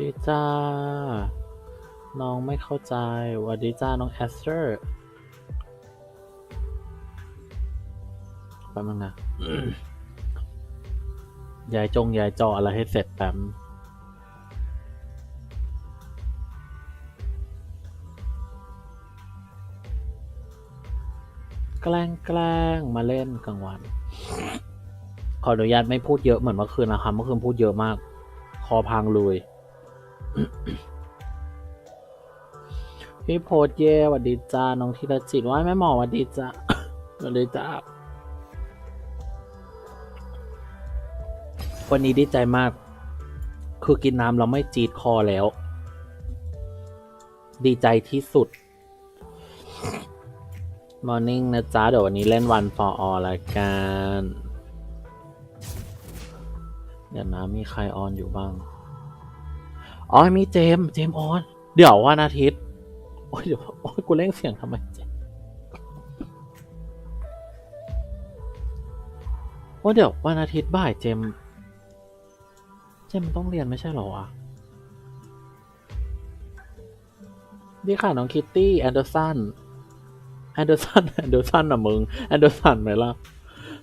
ดีจ้า น้องไม่เข้าใจวัสดีจ้า น้องแอสเตอร์แป๊บนึงนะยายจงยายจออะไรให้เสร็จแป๊บแกล้งแกล้งมาเล่นกลางวัน ขออนุญาตไม่พูดเยอะเหมือนเมื่อคืนนะครับเมื่อคืนพูดเยอะมาก คอพังเลย พี่โพสเย่หวัดดีจ้า น้องธีรจิตว่าแม่หมอหวัดดีจ้าหวัดดีจ้า วันนี้ดีใจมาก คือกินน้ำเราไม่จีดคอแล้ว ดีใจที่สุด มอร์นิ่งนะจ๊ะเดี๋ยววันนี้เล่นวัน for all ละกัน เดี๋ยวนะมีใครออนอยู่บ้าง อ๋อมีเจม เจมออน เดี๋ยววันอาทิตย์ โอ้ยเดี๋ยวโอ้ยกูเล่งเสียงทำไมเจมส์โอ้เดี๋ยววันอาทิตย์บ่ายเจม เจมมันต้องเรียนไม่ใช่หรอวะดีค่ะน้องคิตตี้แอนเดอร์สันแอนเดอร์สันแอนเดอร์สันอะมึงแอนเดอร์สันไหมล่ะ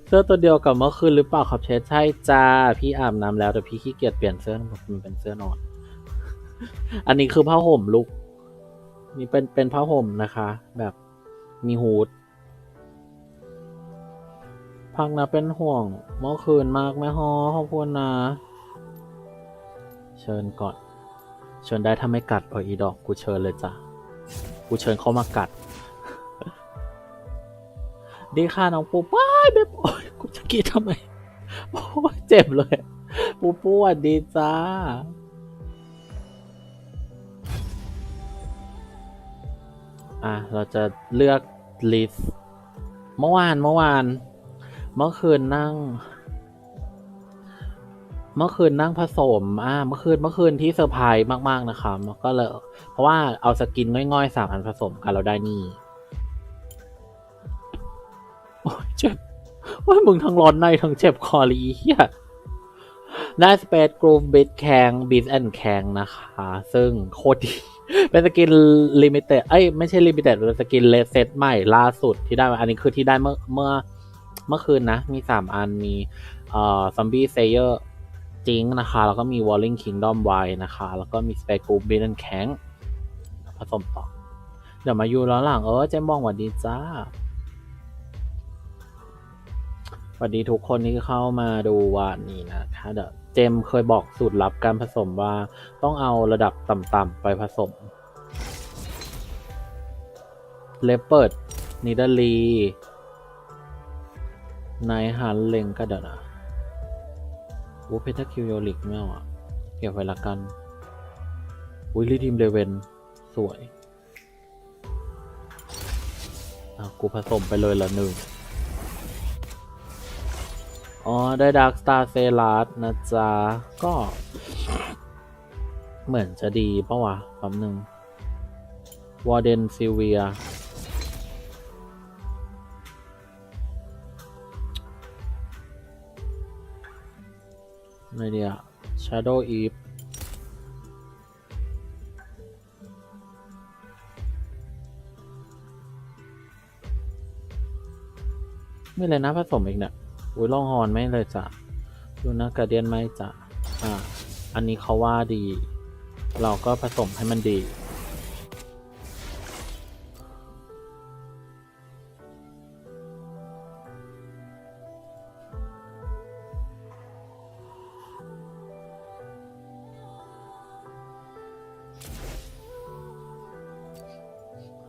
เสื้อตัวเดียวกับเมื่อคืนหรือเปล่าครับเชฟใช่จ้า พี่อาบน้ำแล้วแต่พี่ขี้เกียจเปลี่ยนเสื้อมันเป็นเสื้อนอน อันนี้คือผ้าห่มลูกนี่เป็นเป็นผ้าห่มนะคะ แบบมีฮูดพักนะเป็นห่วงเมื่อคืนมากแม่ฮอขอบคุณนะ เชิญก่อน เชิญได้ถ้าไม่กัดเอออีดอกกูเชิญเลยจ้ะ กูเชิญเขามากัด ดีค่ะน้องปูป้ายแบบโอ้ยกูจะกรีดทำไมโอ้ยเจ็บเลย ปูปูสวัสดีจ้า อะเราจะเลือกลิสต์เมื่อวานเมื่อวาน เมื่อคืนนั่ง เมื่อคืนนั่งผสมอ่าเมื่อคืนเมื่อคืนที่เซอร์ไพรส์มาก ๆ นะคะก็เลยเพราะว่าเอาสกินง่อยๆสามอันผสมกันเราได้นี่โอ้ยเจ็บว่ามึงทั้งร้อนในทั้งเจ็บคอเลยอีเฮียได้สเปซกรูฟบิทแคงบิทแอนแคงนะคะ ซึ่งโคตรดี เป็นสกินลิมิเต็ด เอ้ยไม่ใช่ลิมิเต็ดเป็นสกินเลเซตใหม่ล่าสุดที่ได้มาอันนี้คือที่ได้เมื่อเมื่อเมื่อคืนนะ มีสามอันมีเอ่อซอมบี้เซเยอร์จิงนะคะ แล้วก็มีวอลลิงคิงดอมไวนะคะ แล้วก็มีสเปกูบิทแอนแคงผสมต่อ เดี๋ยวมาอยู่ร้อนหลัง เออเจมบองหวัดดีจ้า สวัสดีทุกคนที่เข้ามาดูวันนี้นะคะเดี๋ยวเจมเคยบอกสูตรลับการผสมว่าต้องเอาระดับต่ำๆไปผสมเลเปิดนิดาลีนายฮันเลงก็เดี๋ยวนะวูเพทคิวโยลิกไม่เอาอะ เก็บไว้ละกันวิลลี่ทีมเลเวนสวยอะกูผสมไปเลยละหนึ่ง อ๋อ ได้ด a r k Star s e l a s นะจ๊ะ ก็ เหมือนจะดีปะวะแป๊บหนึ่ง Warden Sylvia ไม่เดีย Shadow Eve ไม่เลยนะผสมอีกเนี่ย อุ้ยลองฮอนไม่เลยจ้ะดูนะกระเดียนไม่จ้ะอ่าอันนี้เขาว่าดี เราก็ผสมให้มันดี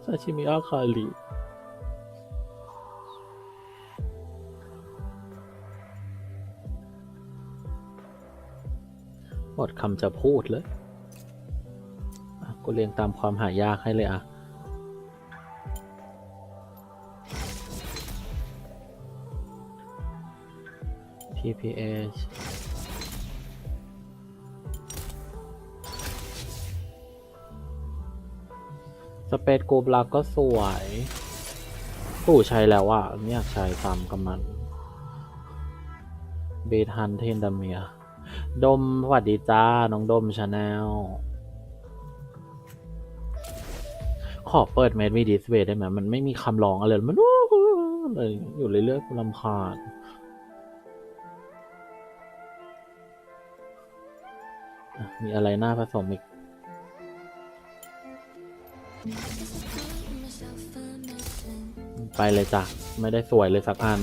ซาชิมิอาคาริ หมดคำจะพูดเลยกูเรียงตามความหายากให้เลยอะ PPH สเปซกูบลักก็สวยตู่ใช้แล้วอะไม่อยากใช้ซ้ำกับมัน เบทฮันเทนดาเมีย ดมสวัสดีจ้า น้องดมชาแนลขอเปิดเมดวีดิสเวได้ไหมมันไม่มีคำร้องอะไรเลยมันเลยอยู่เรื่อยๆกูรำคาญมีอะไรน่าผสมอีก ไปเลยจ้ะ ไม่ได้สวยเลยสักอัน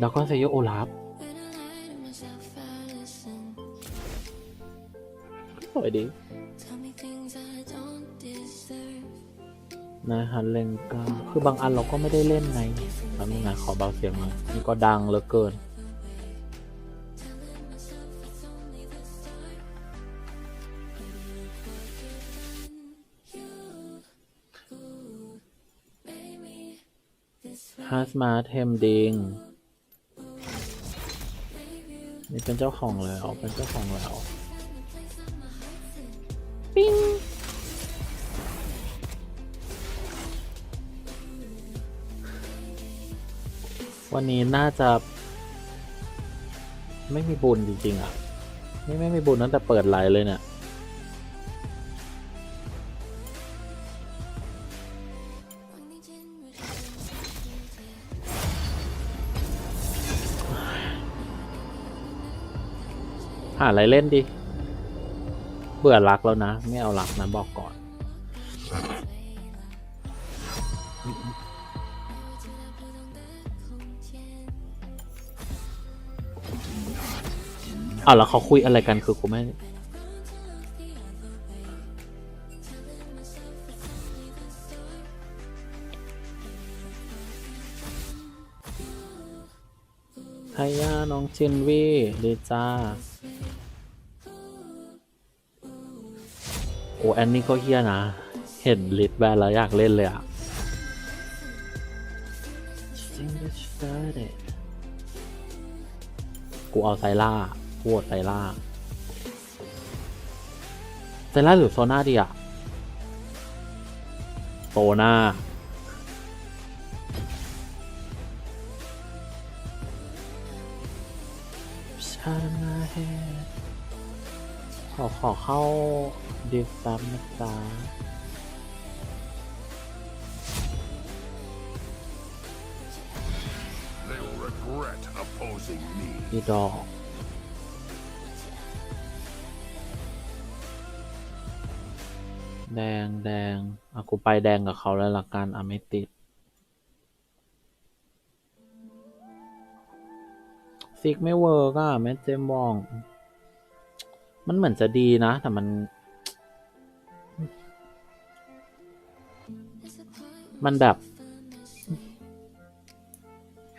แล้วก็เซโยโอลาฟสวยดีนะฮันเลงกาคือบางอันเราก็ไม่ได้เล่นไงแป๊บนึงนะขอเบาเสียงหน่อยนี่ก็ดังเหลือเกินฮัสมาเทมดิง นี่เป็นเจ้าของแล้ว เป็นเจ้าของแล้ว ปิ้งวันนี้น่าจะ ไม่มีบุญจริงๆอะ นี่ไม่มีบุญตั้งแต่เปิดไลน์เลยเนี่ย หาอะไรเล่นดิ เบื่อรักแล้วนะ ไม่เอารักนะบอกก่อนอะแล้วเขาคุยอะไรกันคือกูไม่ไฮยาน้องจินวีดีจ้า อ้แอนนี่ก็เฮียนะ เห็นลิทแบนแล้วอยากเล่นเลยอะกูเอาไซล่ากูโหวตไซล่าไซล่าหรือโซน่าดีอะโซน่าชามาเฮ ขอขอเข้าดิสซับนะจ๊ะ They'll regret opposing me. อีดอกแดงแดงอะกูไปแดงกับเขาแล้วละกันอะไม่ติด ซิกไม่เวิร์กอะแม่เจมส์วอง มันเหมือนจะดีนะ แต่มัน มันแบบ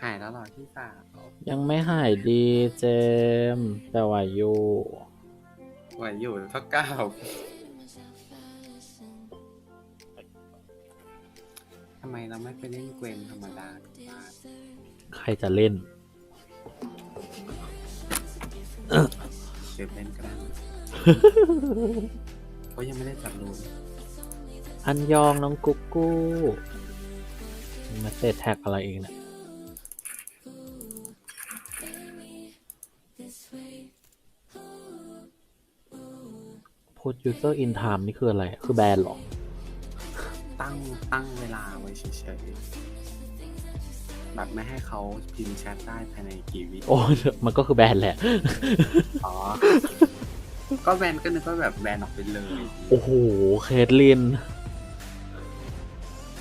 หายแล้วเหรอที่สาวยังไม่หายดีเจมส์แต่ว่าอยู่ไหวอยู่เท่าเก้าทำไมเราไม่ไปเล่นเกวนธรรมดาดูบ้างใครจะเล่น เดี๋ยวเล่นก็ได้เขายังไม่ได้จับรูนอันยองน้องกุ๊กกู้มาเตะแท็กอะไรเองเนี่ยพูด user in time นี่คืออะไร คือแบนเหรอ ตั้งตั้งเวลาไว้เฉยๆ แบบไม่ให้เขาพิมพ์แชทได้ภายในกี่วิโอ้มันก็คือแบนแหละ อ๋อ ก็แบนก็นึกว่าแบบแบนออกไปเลย โอ้โห เคทลิน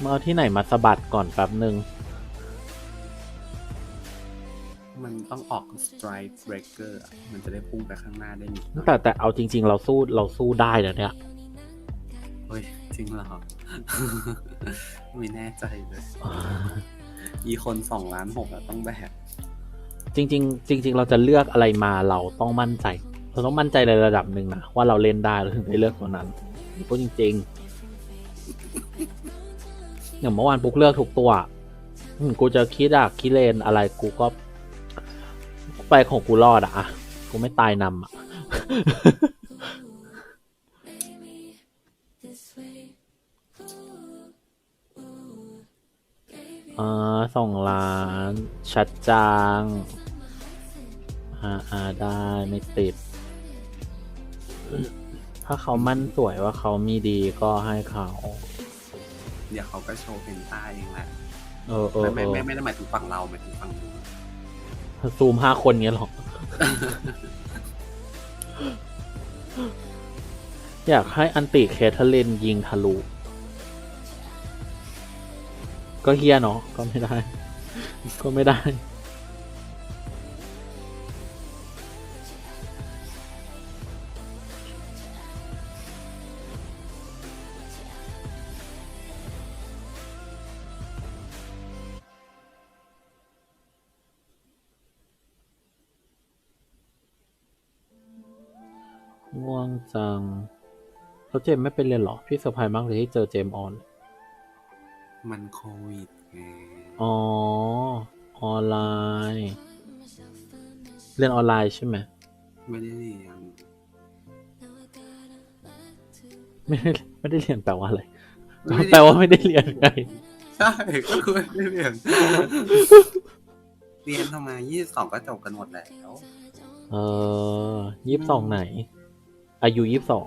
มาเอาที่ไหนมาสะบัดก่อนแป๊บหนึ่ง มันต้องออก strike breaker อะมันจะได้พุ่งไปข้างหน้าได้นิดหน่อยแต่แต่เอาจริง ๆ เราสู้เราสู้ได้แล้วเนี่ย เฮ้ย จริงเหรอ ไม่แน่ใจเลย อีคนสองล้านหกต้องแบกจริง ๆ จริง ๆ เราจะเลือกอะไรมาเราต้องมั่นใจ เราต้องมั่นใจในระดับหนึ่งนะว่าเราเล่นได้เราถึงได้เลือกตัวนั้นพูดจริงๆอย่างเมื่อวานปุ๊กเลือกทุกตัวอืมกูจะคิดอะคิดเลนอะไรกูก็ ไปของกูรอดอะอะกูไม่ตายนำอะ สองล้าน ชัดจางอ่าอ่าได้ไม่ติด ถ้าเขามั่นสวยว่าเขามีดีก็ให้เขา เดี๋ยวเขาก็โชว์เป็นต้าเองแหละเออเออไม่เอไม่อไม่ไม่ได้หมายถึงฝั่งเราหมายถึงฝั่งนู้นซูมห้าคนเงี้ยหรอ อยากให้อันติเคทเลนยิงทะลุ ก็เฮียเนาะก็ไม่ได้ ก็ไม่ได้ง่วงจัง แล้วเจมไม่ไปเรียเหรอ พี่เซอร์ไพรส์มากเลยที่เจอเจมออน มันโควิดไงอ๋อ ออนไลน์ เรียนออนไลน์ใช่ไหมไม่ได้เรียนไม่ได้ไม่ได้เรียนแปลว่าอะไรไม่ได้แปลว่าไม่ได้เรียนไงใช่ก็คือไม่ได้เรียนเรียนทำไมยี่สิบสองก็จบกันหมดแล้ว เออยี่สิบสองไหน อายุยี่สิบสอง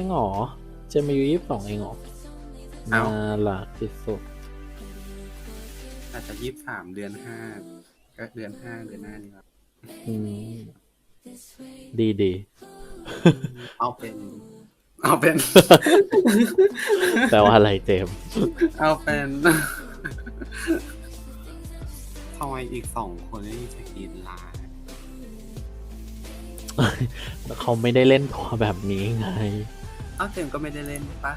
ริงเหรอเจมส์อายุยี่สิบสองเองเหรอเอ้าน่ารักที่สุดอาจจะยี่สิบสามเดือนห้าก็เดือนห้าเดือนหน้านี่ครับอืมดีดีเอาเป็นเอาเป็นแปลว่าอะไรเจมส์เอาเป็นทำไมอีกสองคนไม่มีสกินลายเขาไม่ได้เล่นตัวแบบนี้ไงเอ้าเจมส์ก็ไม่ได้เล่นปะ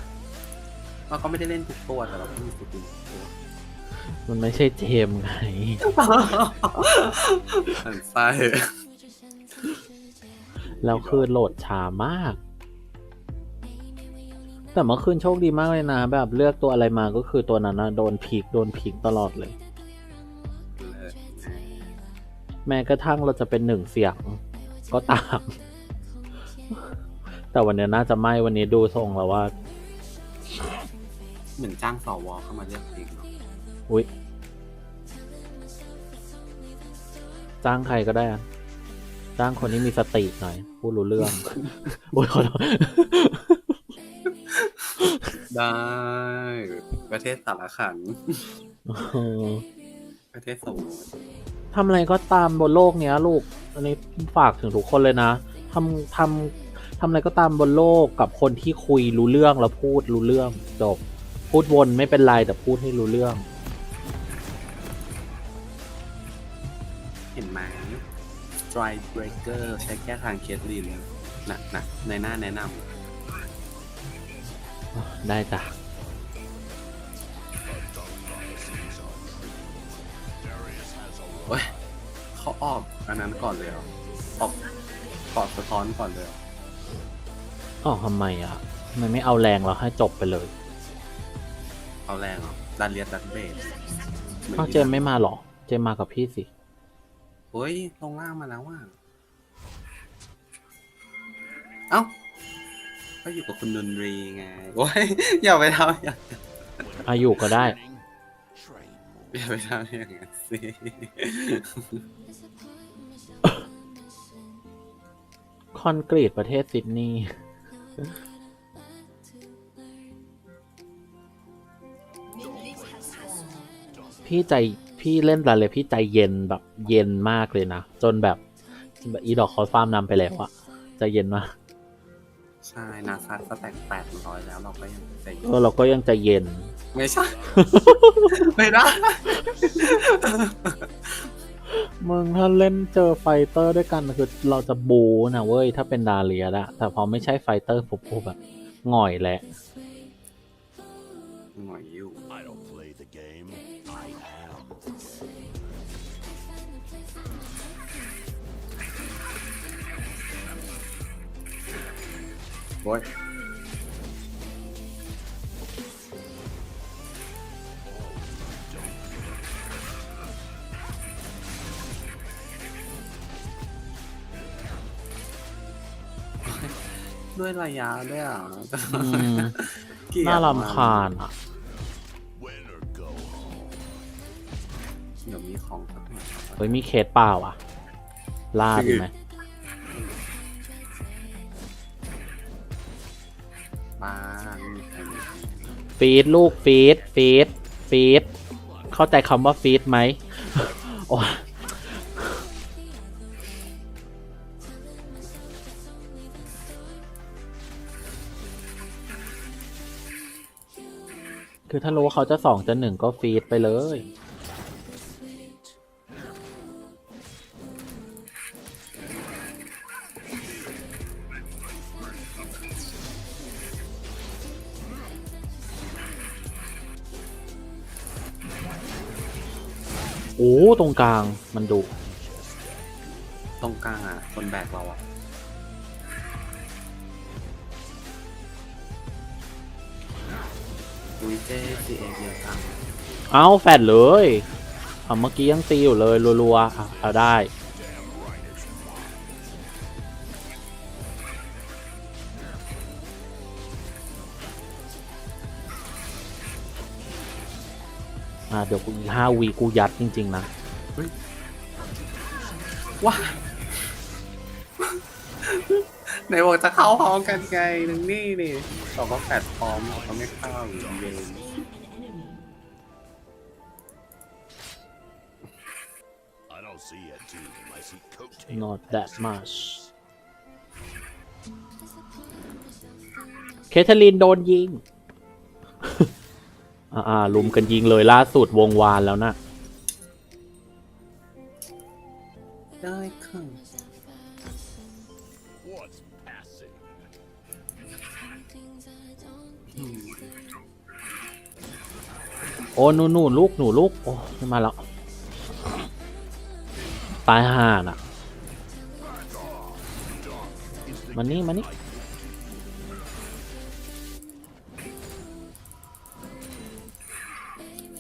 เราก็ไม่ได้เล่นทุกตัวแต่เราก็มีสกินทุกตัวมันไม่ใช่เจมส์ไงหันไส้แล้วคือโหลดช้ามาก แต่เมื่อคืนโชคดีมากเลยนะ แบบเลือกตัวอะไรมาก็คือตัวนั้นนะโดนพีกโดนพีกตลอดเลยเลยแม้กระทั่งเราจะเป็นหนึ่งเสียงก็ตาม แต่วันนี้น่าจะไม่วันนี้ดูทรงแล้วว่า เหมือนจ้างสวเข้ามาเลือกเองเนาะอุ๊ยจ้างใครก็ได้อะจ้างคนที่มีสติหน่อยพูดรู้เรื่องอุ๊ยขอโทษได้ ประเทศสารขัน เออประเทศสมมติทำอะไรก็ตามบนโลกเนี้ย ลูก อันนี้ฝากถึงทุกคนเลยนะทำทำ ทำอะไรก็ตามบนโลกกับคนที่คุยรู้เรื่องแล้วพูดรู้เรื่องจบ พูดวนไม่เป็นไรแต่พูดให้รู้เรื่อง เห็นไหม Strike Breaker ใช้แก้ทางเคสลินนะนะในหน้าแนะนได้จ้ะำเว้ยเขาออกอันนั้นก่อนเลยเหรอออกกอดสะท้อนก่อนเลยเหร ออ๋อทำไมอะทำไมไม่เอาแรงแล้วให้จบไปเลยเอาแรงเหรอดันเลียดดันเบสอ้าวเจมส์ไม่มาเหรอ เจมส์มากับพี่สิ เฮ้ยลงล่างมาแล้วว่ะเอ้า ก็อยู่กับคุณดนตรีไงโอ้ยอย่าไปทำอย่าอายุก็ได้ Train more. อย่าไปทำอย่างนั้นสิคอนกรีตประเทศซิดนีย์ พี่ใจพี่เล่นอะไรเลยพี่ใจเย็นแบบเย็นมากเลยนะ จนแบบแบบอีดอกคอสฟาร์มนำไปแล้วอะใจเย็นมาก ใช่นาซาสแต็กแปดร้อยแล้วเราก็ยังใจเย็นเออเราก็ยังใจเย็น ไม่ใช่ ไม่ได้ มึงถ้าเล่นเจอไฟเตอร์ด้วยกันคือเราจะบูนะเว้ย ถ้าเป็นดาเลียอะแต่พอไม่ใช่ไฟเตอร์ผมกูแบบหง่อยแหละหน่อยอยู่ I don't play the game. I am. โอ้ย ด้วยระยะด้วยอะอืมเกลียดน่ารำคาญอะ Win or go home. เดี๋ยวมีของสักหน่อยเฮ้ยมีเคสเปล่าอะ ล่าดีไหมบ้านไม่มีใครมีฟีดลูกฟีดฟีดฟีดเข้าใจคำว่าฟีดไหมโอ้ย คือถ้ารู้ว่าเขาจะสองจะหนึ่งก็ฟีดไปเลย โอ้ ตรงกลางมันดุ ตรงกลางอะ คนแบกเราอะ อุ้ยเจ๊ซีเอเดียวจังเอาแฟดเลยเอาเมื่อกี้ยังตีอยู่เลยรัวๆอะเอาได้ อะเดี๋ยวกูห้าวีกูยัดจริง ๆ นะว้า ไหนบอกจะเข้าพร้อมกันไงนึงนี่นี่เราก็แปดพร้อมเราก็ไม่เข้าอยู่เย็น I don't see a team. I see coach. not that much เคทเธอรีนโดนยิง อ่าๆลุมกันยิงเลยล่าสุดวงวานแล้วนะได้ โอ้หนูหนูลูกหนูลูกโอ้ไม่มาแล้วตายห่าน่ะมานี่มานี่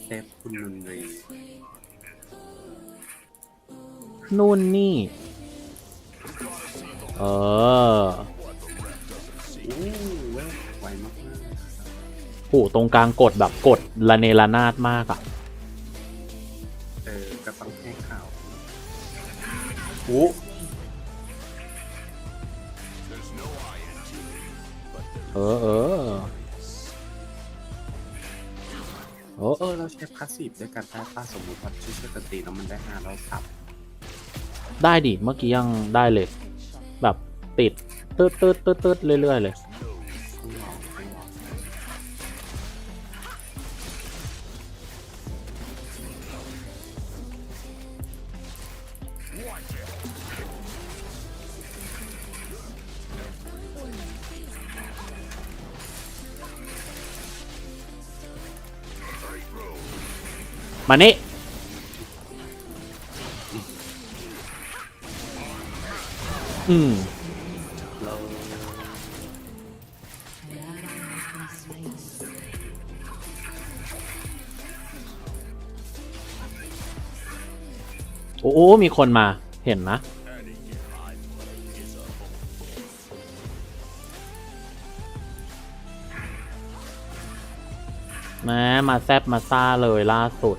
เซฟคุณนุนรีนู่นนี่ เอออู้เโหตรงกลางกดแบบกดระเนระนาดมากอะเออก็ต้องให้ข่าวอู้เออเออโอ้เออเราใช้พาสซีฟด้วยกันได้ป้าสมมติว่าชื่อช่วยกันตีแล้วมันได้ห้าเราสับได้ดิเมื่อกี้ยังได้เลย แบบติดตืดตืดตืดตืดเรื่อยๆเลย มานี่อืมโอ้โหมีคนมาเห็นนะแม้มาแซบมาซ่าเลยล่าสุด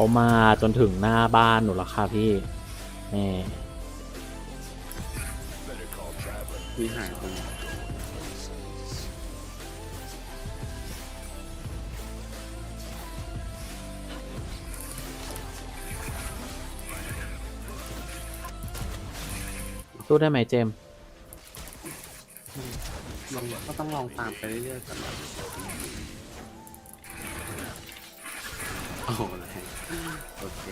เขามาจนถึงหน้าบ้านหนูและค่ะพี่นี่มีหายคนสู้ได้ไหมเจมส์ลองก็ต้องลองตามไปเรื่อยๆก่อนนะ โอ้โหแรงโอเค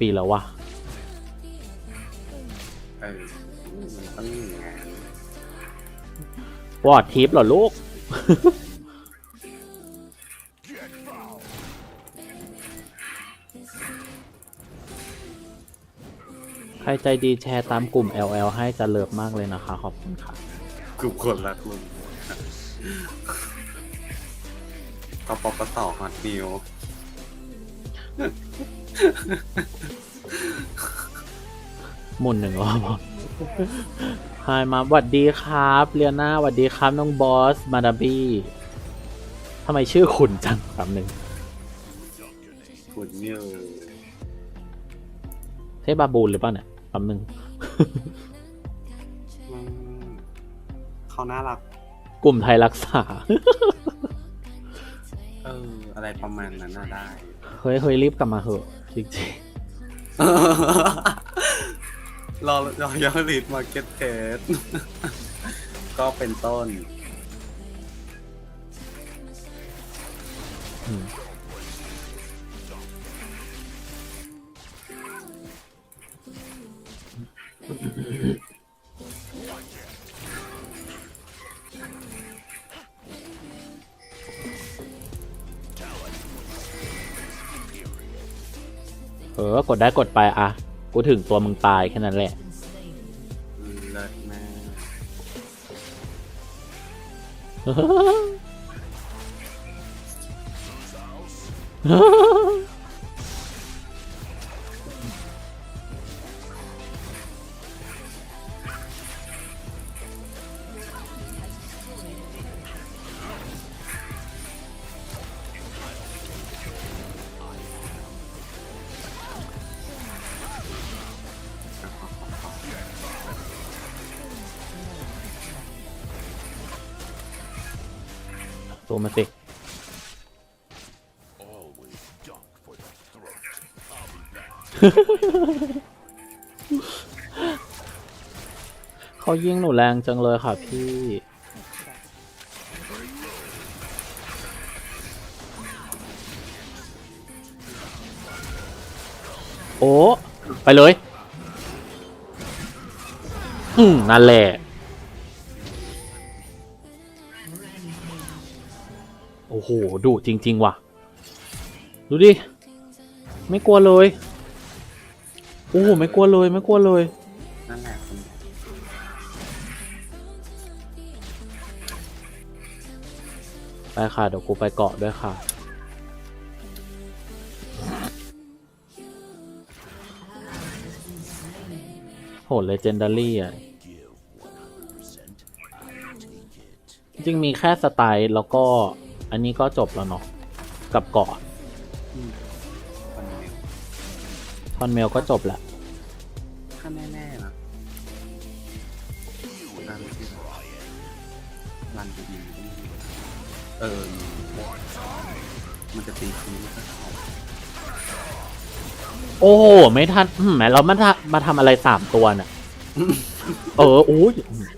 ปีแล้ววะเออมันต้องอย่างงั้นวอดทิปเหรอลูก ใครใจดีแชร์ตามกลุ่ม LL ให้จะเลิฟมากเลยนะคะ ขอบคุณค่ะ กลุ่มคนรักลุงกปปสฮอตนิว หมุนหนึ่งรอบไฮมาสวัสดีครับเรียนาสวัสดีครับน้องบอส มาดาบี้ทำไมชื่อขุนจังคำหนึ่งคุณนิวใช่บาบูนหรือเปล่าเนี่ยคำหนึ่งอืมเขาน่ารัก กลุ่มไทยรักษา เออ อะไรประมาณนั้นน่ะได้ เฮ้ยเฮ้ยรีบกลับมาเหอะ จริงรอรอยอริดมาเก็ตเทสก็เป็นต้น ๆ กดได้กดไปอะ กูถึงตัวมึงตายแค่นั้นแหละเลิศมาก ตัวมาสิเขายิงหนูแรงจังเลยค่ะพี่โอ้ ไปเลย อืม นั่นแหละ หดุจริง ๆ ว่ะ ดูดิ ไม่กลัวเลย โอ้โห ไม่กลัวเลย ไม่กลัวเลย นั่นแหละไปค่ะ เดี๋ยวกูไปเกาะด้วยค่ะ โหเลเจนดารี่อะ จริงมีแค่สไตล์แล้วก็ อันนี้ก็จบแล้วเนาะกับเกาะคนเดียวทอนเมลก็จบแล้ว ถ้าแน่ๆนะรันที่รันจะดีก็ไม่ดีเออมันจะตีคืนก็เขาโอ้โหไม่ทันอืมแหมเรามาทำมาทำอะไรสามตัวน่ะ เออโอ้ยไป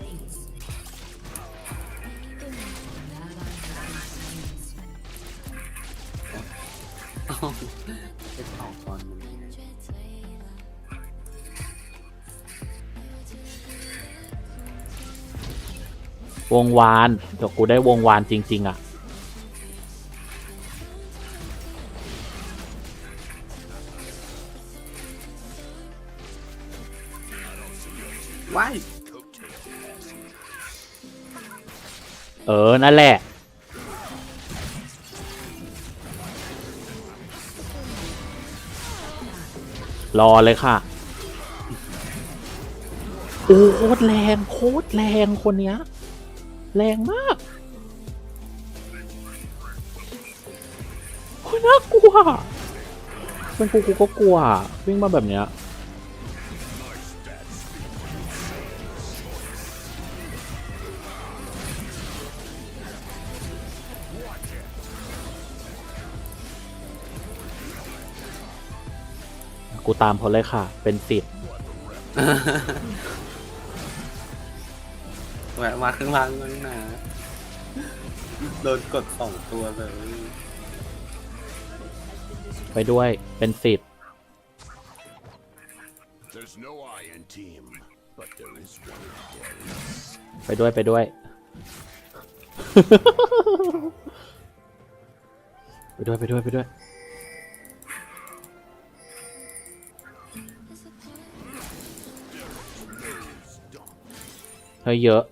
วงวานเดี๋ยวกูได้วงวานจริง ๆ อะ ว้ายเออ นั่นแหละ รอเลยค่ะ โอ้โคตรแรง โคตรแรงคนเนี้ย แรงมากโคตรน่ากลัวเป็นกูกูก็กลัว วิ่งมาแบบเนี้ยกูตามพอเลยค่ะ เป็นสิบ แวะมาข้างล่างบ้างนะโดนกดสองตัวเลยไปด้วยเป็นสิบ There's no I in team, but there is one in Darius. ไปด้วยไปด้วย I ไปด้วยไปด้วยไปด้วย เฮ้ยเยอะ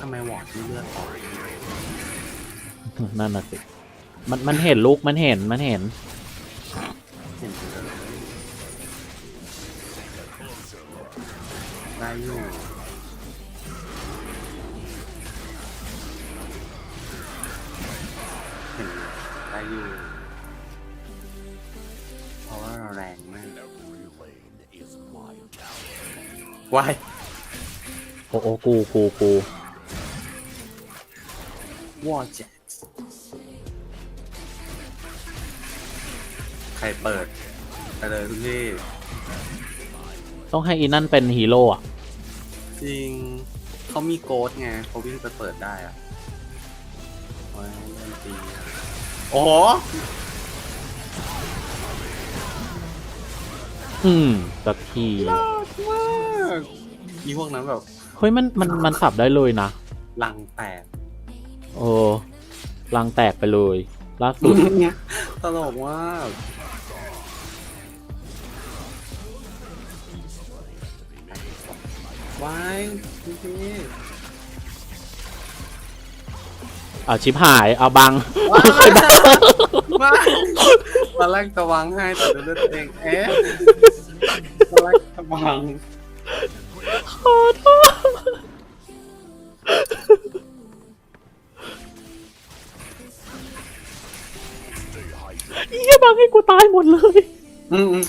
ทำไมวอร์ดไม่เลือดออกนั่นน่ะสิ มันมันเห็นลูกมันเห็นมันเห็น เห็นเลยได้อยู่เห็นเลยได้อยู่เพราะว่าเราแรงมาก Every lane is mine. วายโอ้โอ้กูกูกู วอร์เจ็ตใครเปิดไปเลยทุกที่ต้องให้อีนั่นเป็นฮีโร่อะจริงเขามีโกดไงเขาวิ่งไปเปิดได้อะโอ้ยเล่นตีอะโอ้โหอืมสักทีมากอีพวกนั้นแบบ เฮ้ยมันมันมันสับได้เลยนะลังแตก โอ้รังแตกไปเลยล่าสุดตลกมากวายพี่พี่เอาชิบหายเอาบังว้ายว้ายตอนแรกจะวางให้แต่เลือดตัวเองเอ๊ะตอนแรกจะวางขอโทษ เฮียบังให้กูตายหมดเลย อืมอืม